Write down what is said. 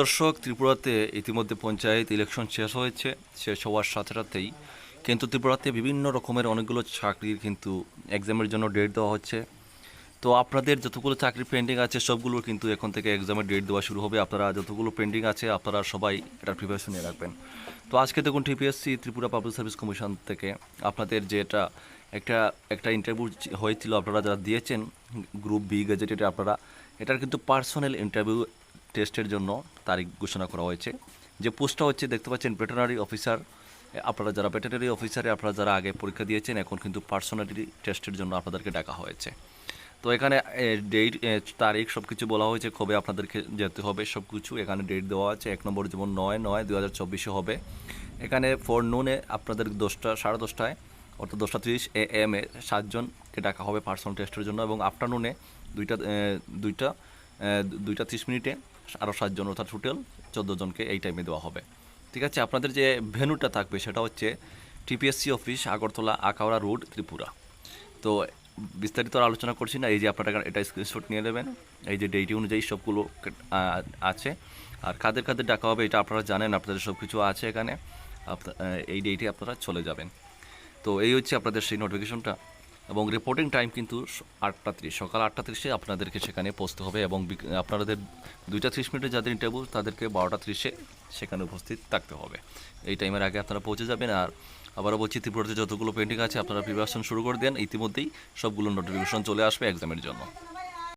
দর্শক, ত্রিপুরাতে ইতিমধ্যে পঞ্চায়েত ইলেকশন শেষ হয়েছে, শেষ হওয়ার সাথে সাথেই কিন্তু ত্রিপুরাতে বিভিন্ন রকমের অনেকগুলো চাকরির কিন্তু এক্সামের জন্য ডেট দেওয়া হচ্ছে। তো আপনাদের যতগুলো চাকরি পেন্ডিং আছে, সবগুলোর কিন্তু এখন থেকে এক্সামের ডেট দেওয়া শুরু হবে। আপনারা যতগুলো পেন্ডিং আছে, আপনারা সবাই এটার প্রিপারেশন নিয়ে রাখবেন। তো আজকে দেখুন TPSC Tripura public service commission থেকে আপনাদের যে এটা একটা একটা ইন্টারভিউ হয়েছিল, আপনারা যারা দিয়েছেন গ্রুপ বি গেজেটেড আপনারা, এটার কিন্তু পার্সোনাল ইন্টারভিউ টেস্টের জন্য তারিখ ঘোষণা করা হয়েছে। যে পোস্টটা হচ্ছে, দেখতে পাচ্ছেন ভেটেনারি অফিসার আপনারা যারা ভেটেনারি অফিসারে আপনারা যারা আগে পরীক্ষা দিয়েছেন, এখন কিন্তু পার্সোনালিটি টেস্টের জন্য আপনাদেরকে ডাকা হয়েছে। তো এখানে ডেট তারিখ সব কিছু বলা হয়েছে, কবে আপনাদেরকে যেতে হবে সব কিছু এখানে ডেট দেওয়া আছে, এক নম্বর যেমন নয় নয় দু হাজার চব্বিশে হবে। এখানে ফোর নুনে আপনাদের দশটা, সাড়ে দশটায়, অর্থাৎ দশটা তিরিশ এ এম এ সাতজনকে ডাকা হবে পার্সোনাল টেস্টের জন্য এবং আফটারনুনে দুইটা দুইটা দুইটা তিরিশ মিনিটে আরও সাতজন অর্থাৎ টোটাল চোদ্দ জনকে এই টাইমে দেওয়া হবে। ঠিক আছে, আপনাদের যে ভেনুটা থাকবে সেটা হচ্ছে TPSC office, Agartala Akhaura road, Tripura. তো বিস্তারিত আলোচনা করছি না, এই যে আপনারা এটা স্ক্রিনশট নিয়ে নেবেন, এই যে ডেটি অনুযায়ী সবগুলো আছে। আর কাদের কাদের ডাকা হবে এটা আপনারা জানেন, আপনাদের সব কিছু আছে এখানে। এই ডেটে আপনারা চলে যাবেন। তো এই হচ্ছে আপনাদের সেই নোটিফিকেশনটা এবং রিপোর্টিং টাইম কিন্তু আটটা তিরিশ, সকাল আটটা তিরিশে আপনাদেরকে সেখানে পৌঁছতে হবে এবং আপনাদের দুইটা ত্রিশ মিনিটে যাদের ইন্টারভিউ তাদেরকে বারোটা ত্রিশে সেখানে উপস্থিত থাকতে হবে। এই টাইমের আগে আপনারা পৌঁছে যাবেন আর আবারও বলছি, ত্রিপুরাতে যতগুলো পেন্টিং আছে, আপনারা প্রিপারেশন শুরু করে দেন। ইতিমধ্যেই সবগুলো নোটিফিকেশন চলে আসবে এক্সামের জন্য।